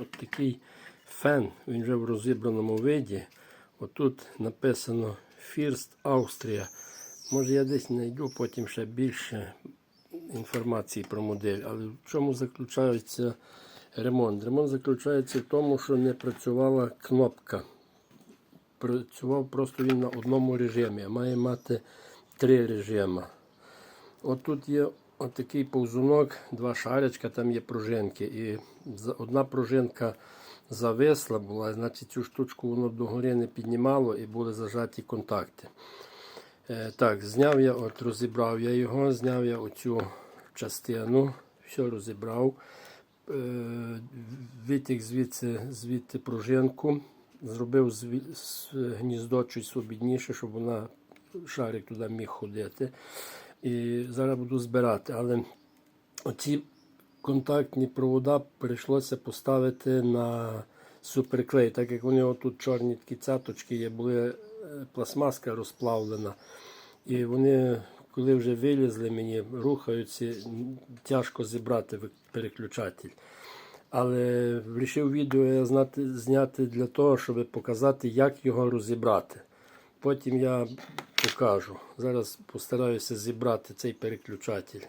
от такий фен, він вже в розібраному виді. Отут написано First Austria. Може я десь знайду потім ще більше інформації про модель. Але в чому заключається ремонт? Ремонт заключається в тому, що не працювала кнопка. Працював просто він на одному режимі, має мати три режими. От тут є отакий повзунок, два шарочка, там є пружинки. І одна пружинка зависла була, значить цю штучку воно догори не піднімало і були зажаті контакти. Е, так, зняв я, от розібрав я його, зняв я оцю частину, все розібрав. Е, витяг звідси, звідти пружинку, зробив гніздо чуть свобідніше, щоб вона шарик туди міг ходити. І зараз буду збирати. Але оці контактні провода прийшлося поставити на суперклей, так як вони отут чорні такі цяточки є, були е, пластмаска розплавлена. І вони, коли вже вилізли, мені рухаються, тяжко зібрати переключатель. Але вирішив відео я знати, зняти для того, щоб показати, як його розібрати. Потім я покажу. Зараз постараюся зібрати цей переключатель.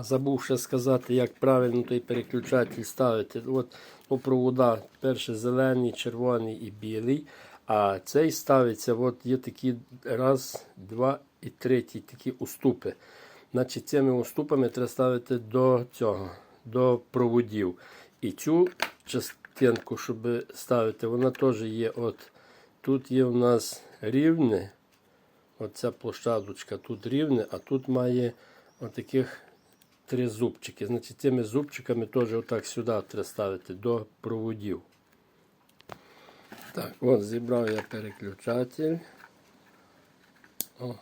Забув ще сказати, як правильно той переключатель ставити. От ну, провода перше зелений, червоний і білий. А цей ставиться, от є такі раз, два і третій такі уступи. Значить, цими уступами треба ставити до цього, до проводів. І цю частинку, щоб ставити, вона теж є. От тут є у нас рівне. Оця площадочка тут рівне, а тут має отаких три зубчики. Значить, цими зубчиками теж отак сюди треба ставити до проводів. Так, от зібрав я переключатель. О,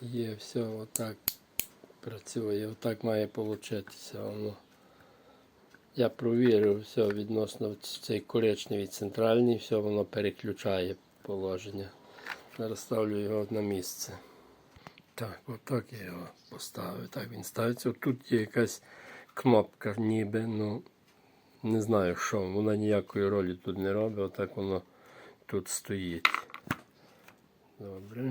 є все, отак працює, отак має получитися воно. Я провірив все відносно цей коричневий центральний, все воно переключає положення. Зараз розставлю його на місце. Так, отак я його поставив. Так він ставиться. Тут є якась кнопка ніби, ну не знаю що, вона ніякої ролі тут не робить, отак воно тут стоїть. Добре.